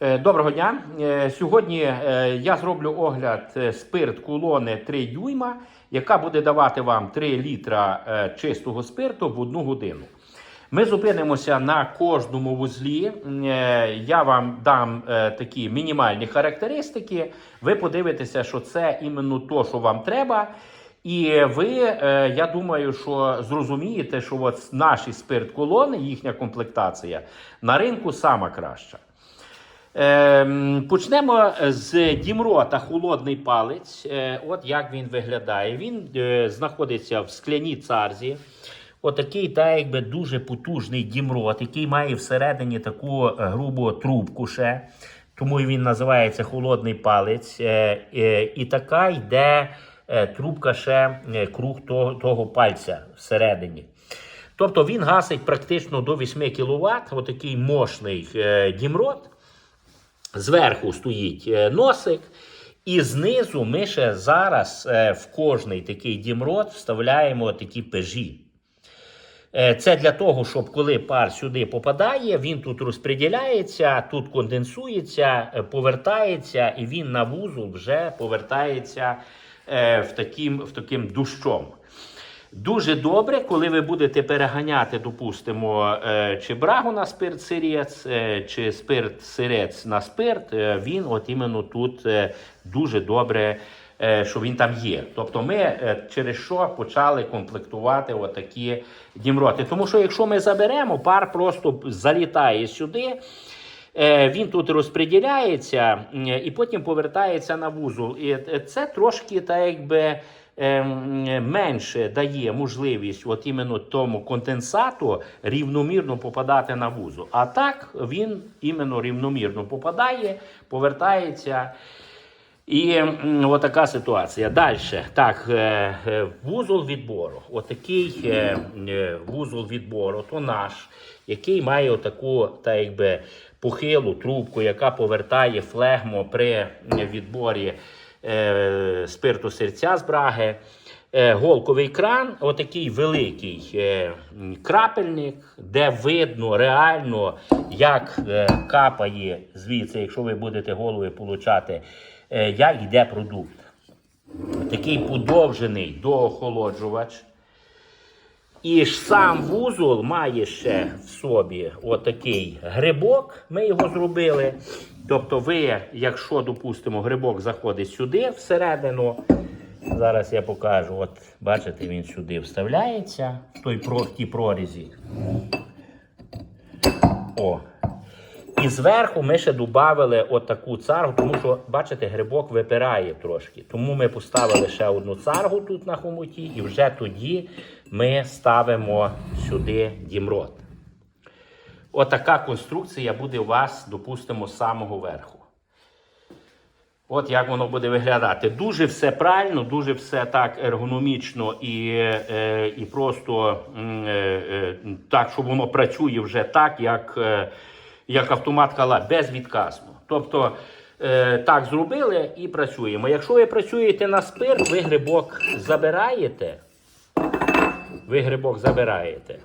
Е, Доброго дня. Е, Сьогодні е, я зроблю огляд спирт кулони 3 дюйма, яка буде давати вам 3 літра чистого спирту в одну годину. Ми зупинимося на кожному вузлі. Я вам дам такі мінімальні характеристики. Ви подивитеся, що це іменно то, що вам треба. І ви, я думаю, що зрозумієте, що от наші спирт-колони, їхня комплектація на ринку сама краща. Ем, Почнемо з Дімрота холодний палець. Е, От як він виглядає. Він е, знаходиться в скляній царзі. Отакий, так якби дуже потужний дімрот, який має всередині таку е, грубу трубку ще. Тому він називається холодний палець. Е, е, І така йде е, трубка ще е, круг того, того пальця всередині. Тобто він гасить практично до 8 кВт. Отакий мощний е, дімрот. Зверху стоїть е, носик, і знизу ми ще зараз е, в кожний такий дімрот вставляємо такі пежі. Е, Це для того, щоб коли пар сюди попадає, він тут розподіляється, тут конденсується, повертається, і він на вузол вже повертається в таким, в таким дущом. Дуже добре, коли ви будете переганяти, допустимо, е, чи брагу на спирт сирець, е, чи спирт сирець на спирт, е, він от іменно тут дуже добре, що він там є. Тобто ми через що почали комплектувати отакі дімроти. Тому що якщо ми заберемо, пар просто залітає сюди. Він тут розподіляється і потім повертається на вузол. І це трошки так якби менше дає можливість от іменно тому конденсату рівномірно попадати на вузол. А так він іменно рівномірно попадає, повертається. І отака ситуація. Далі. Так, е, е, вузол відбору. Отакий е, вузол відбору, то наш, який має отаку, та якби, похилу трубку, яка повертає флегмо при відборі е, спирту серця з браги. Е, голковий кран, отакий великий е, крапельник, де видно реально, як капає звідси, якщо ви будете голови получати, як йде продукт. Такий подовжений доохолоджувач. І ж сам вузол має ще в собі отакий грибок. Ми його зробили. Тобто, ви, якщо, допустимо, грибок заходить сюди всередину, зараз я покажу. От бачите, він сюди вставляється в той в тій прорізі. О. І зверху ми ще додали отаку царгу, тому що, бачите, грибок випирає трошки. Тому ми поставили ще одну царгу тут на хомуті, і вже тоді ми ставимо сюди дімрот. Отака конструкція буде у вас, допустимо, з самого верху. От як воно буде виглядати. Дуже все правильно, дуже все так ергономічно і, е, і просто е, е, так, що воно працює вже так, як, як автомат кала, безвідказно. Тобто так зробили і працюємо. Якщо ви працюєте на спирт, ви грибок забираєте. Ви грибок забираєте.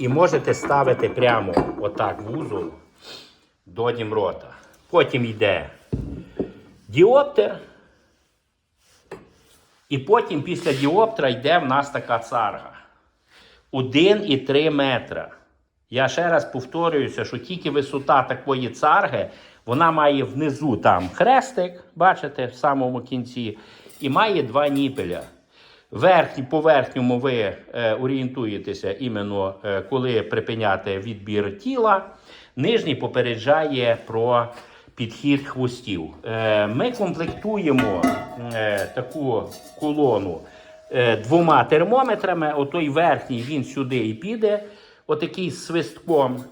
І можете ставити прямо отак вузол до дімрота. Потім йде діоптер. І потім після діоптера йде в нас така царга. 1,3 метра. Я ще раз повторююся, що тільки висота такої царги, вона має внизу там хрестик, бачите, в самому кінці, і має два ніпеля. Верхній, по верхньому ви е, орієнтуєтеся іменно е, коли припиняти відбір тіла. Нижній попереджає про підхід хвостів. Е, ми комплектуємо е, таку колону е, двома термометрами. Отой верхній він сюди і піде, отакий з свистком.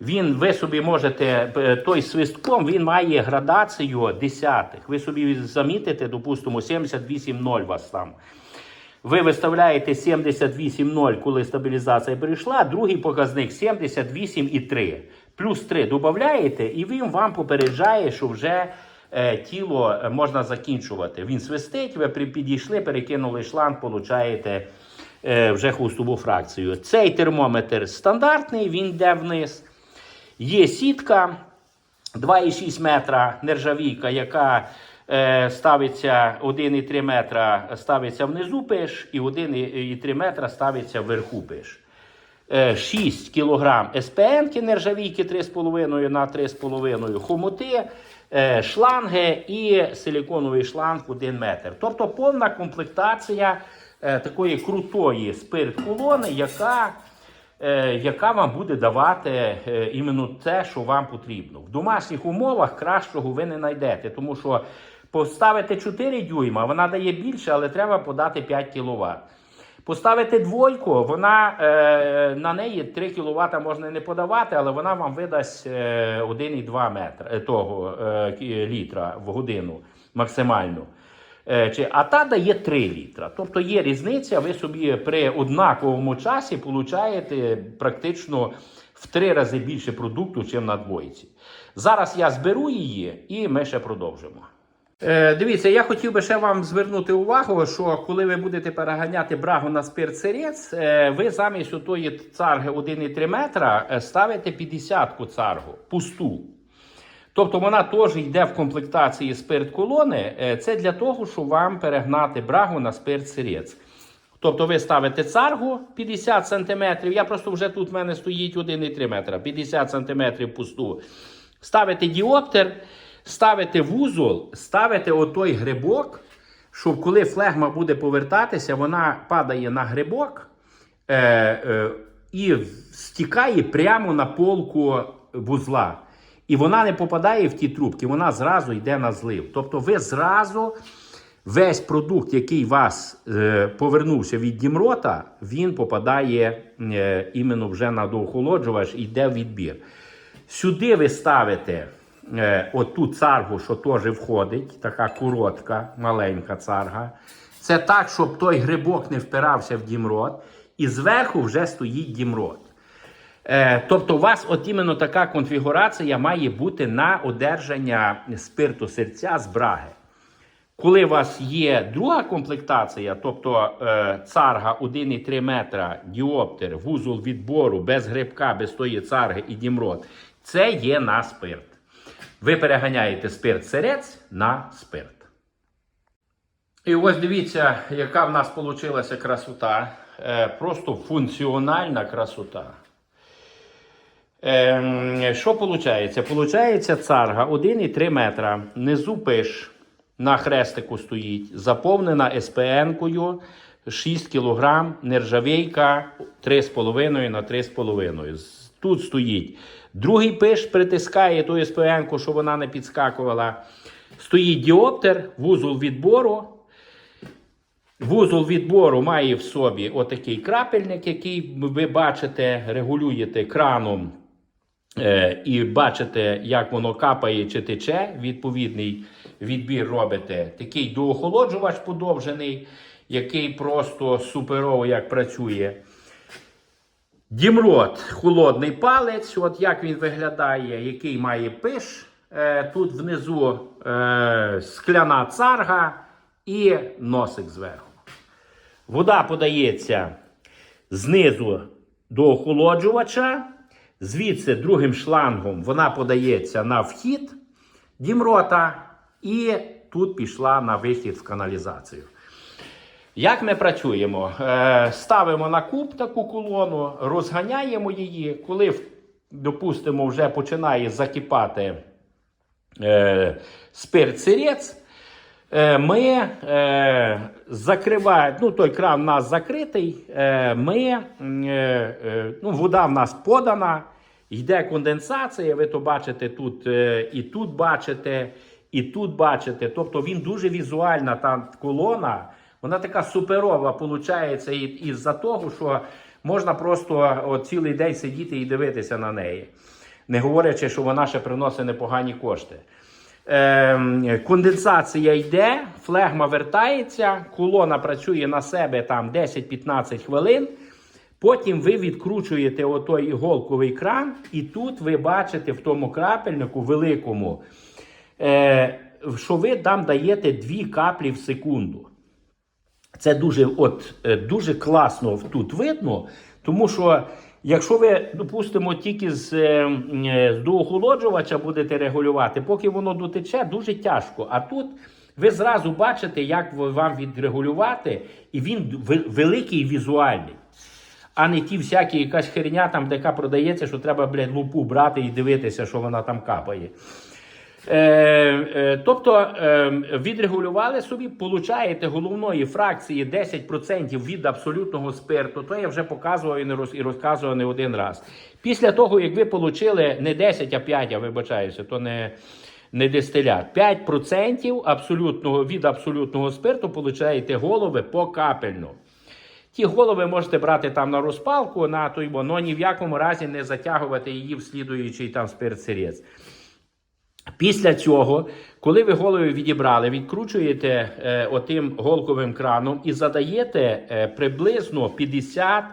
Він, ви собі можете, е, той свистком він має градацію десятих. Ви собі замітите, допустимо, 78,0 у вас там. Ви виставляєте 78,0, коли стабілізація прийшла, другий показник 78,3. Плюс 3 додаєте, і він вам попереджає, що вже е, тіло е, можна закінчувати. Він свистить, ви підійшли, перекинули шланг, получаєте е, вже хвостову фракцію. Цей термометр стандартний, він йде вниз. Є сітка 2,6 метра нержавійка, яка ставиться 1,3 метра ставиться внизу пиш, і 1,3 метра ставиться вверху пиш. Е, 6 кг СПН нержавійки 3,5 на 3,5 хомути, е, шланги і силіконовий шланг 1 метр. Тобто повна комплектація е, такої крутої спирт-колони, яка, е, яка вам буде давати е, іменно те, що вам потрібно. В домашніх умовах кращого ви не знайдете, тому що поставити 4 дюйма, вона дає більше, але треба подати 5 кВт. Поставити двойку, вона е, на неї 3 кВт можна не подавати, але вона вам видасть е, 1,2 метра е, того е, літра в годину максимально. Е, а та дає 3 літра. Тобто є різниця, ви собі при однаковому часі получаєте практично в три рази більше продукту, ніж на двойці. Зараз я зберу її і ми ще продовжимо. Е, дивіться, я хотів би ще вам звернути увагу, що коли ви будете переганяти брагу на спирт сирець, е, ви замість отої царги 1,3 метра е, ставите 50-ку царгу, пусту. Тобто вона теж йде в комплектації спирт колони. Е, Це для того, щоб вам перегнати брагу на спирт сирець. Тобто ви ставите царгу 50 см. Я просто вже тут в мене стоїть 1,3 метра, 50 см пусту. Ставите діоптер, ставите вузол, ставите отой грибок, щоб коли флегма буде повертатися, вона падає на грибок е, е, і стікає прямо на полку вузла. І вона не попадає в ті трубки, вона зразу йде на злив. Тобто ви зразу весь продукт, який вас е, повернувся від дімрота, він попадає е, іменно вже на доохолоджувач і йде в відбір. Сюди ви ставите е, оту царгу, що теж входить, така коротка, маленька царга. Це так, щоб той грибок не впирався в дімрот, і зверху вже стоїть дімрот. Е, тобто, у вас от іменно така конфігурація має бути на одержання спирту серця з браги. Коли у вас є друга комплектація, тобто е, царга 1,3 метра, діоптер, вузол відбору без грибка, без тої царги і дімрот, це є на спирт. Ви переганяєте спирт сирець на спирт. І ось дивіться, яка в нас вийшла красота. Е, просто функціональна красота. Ем, що виходить? Получається царга 1,3 метра. Внизу пиш на хрестику стоїть, заповнена СПН-кою 6 кг, нержавійка 3,5 на 3,5. Тут стоїть другий пиш, притискає ту СПН-ку, щоб вона не підскакувала. Стоїть діоптер, вузол відбору. Вузол відбору має в собі отакий крапельник, який ви бачите, регулюєте краном е, і бачите, як воно капає чи тече. Відповідний відбір робите. Такий доохолоджувач подовжений, який просто суперово як працює. Дімрот холодний палець, от як він виглядає, який має пиш. Е, тут внизу е, скляна царга і носик зверху. Вода подається знизу до охолоджувача, звідси другим шлангом вона подається на вхід дімрота, і тут пішла на вихід в каналізацію. Як ми працюємо? Е, ставимо на куб таку колону, розганяємо її. Коли, допустимо, вже починає закипати е, спирт сирець, е, ми закриваємо, ну той кран у нас закритий, ми, ну, вода в нас подана, йде конденсація, ви то бачите тут і тут бачите, і тут бачите. Тобто він дуже візуальна та колона, вона така суперова виходить із-за того, що можна просто от, цілий день сидіти і дивитися на неї. Не говорячи, що вона ще приносить непогані кошти. Ем, конденсація йде, флегма вертається, колона працює на себе там 10-15 хвилин. Потім ви відкручуєте отой іголковий кран, і тут ви бачите в тому крапельнику великому, е, що ви там даєте 2 каплі в секунду. Це дуже, от, е, дуже класно тут видно, тому що Якщо ви, допустимо, тільки з, е, е, з доохолоджувача будете регулювати, поки воно дотече, дуже тяжко. А тут ви зразу бачите, як вам відрегулювати, і він великий і візуальний. А не ті всякі якась херня, там, де продається, що треба, блядь, лупу брати і дивитися, що вона там капає. Е, е, тобто е, відрегулювали собі, получаєте головної фракції 10% від абсолютного спирту. То я вже показував і, не розказував не один раз. Після того, як ви отримали не 10, а 5, я вибачаюся, то не, не дистилят. 5% абсолютного, від абсолютного спирту получаєте голови покапельно. Ті голови можете брати там на розпалку, на той, але ні в якому разі не затягувати її в слідуючий там спирт-сирець. Після цього, коли ви голови відібрали, відкручуєте е, отим голковим краном і задаєте е, приблизно 50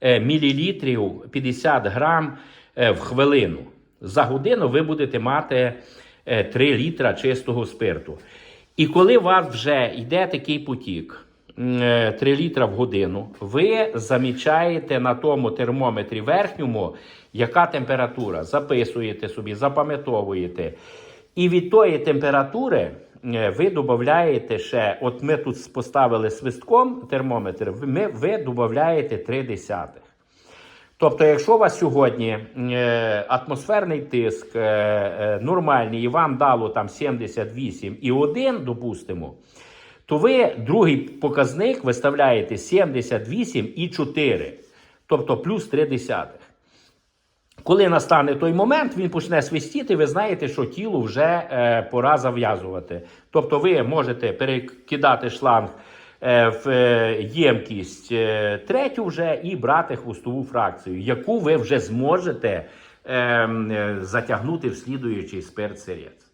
е, мілілітрів, 50 грам е, в хвилину. За годину ви будете мати е, 3 літра чистого спирту. І коли у вас вже йде такий потік, е, 3 літра в годину, ви замічаєте на тому термометрі верхньому, яка температура. Записуєте собі, запам'ятовуєте. І від тої температури е, ви додаєте ще, от ми тут поставили свистком термометр, ми, ви додаєте 3 десятих. Тобто, якщо у вас сьогодні е, атмосферний тиск е, е, нормальний і вам дало там 78,1, допустимо, то ви другий показник виставляєте 78,4, тобто плюс 3 десятих. Коли настане той момент, він почне свистіти, ви знаєте, що тілу вже е, пора зав'язувати. Тобто ви можете перекидати шланг е, в е, ємкість е, третю вже і брати хвостову фракцію, яку ви вже зможете е, е, затягнути в слідуючий спирт-сирець.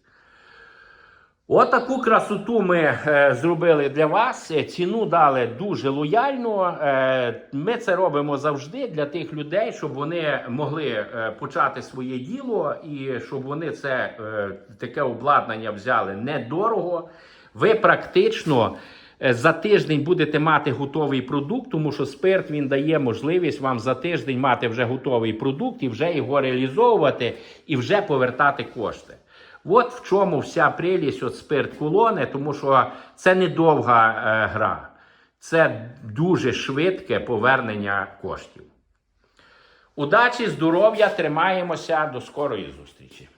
Отаку красоту ми е, зробили для вас. Е, Ціну дали дуже лояльно. Е, ми це робимо завжди для тих людей, щоб вони могли е, почати своє діло і щоб вони це е, таке обладнання взяли недорого. Ви практично е, за тиждень будете мати готовий продукт, тому що спирт він дає можливість вам за тиждень мати вже готовий продукт і вже його реалізовувати і вже повертати кошти. От в чому вся прелість от спирт кулони, тому що це не довга е, гра, це дуже швидке повернення коштів. Удачі, здоров'я, тримаємося, до скорої зустрічі.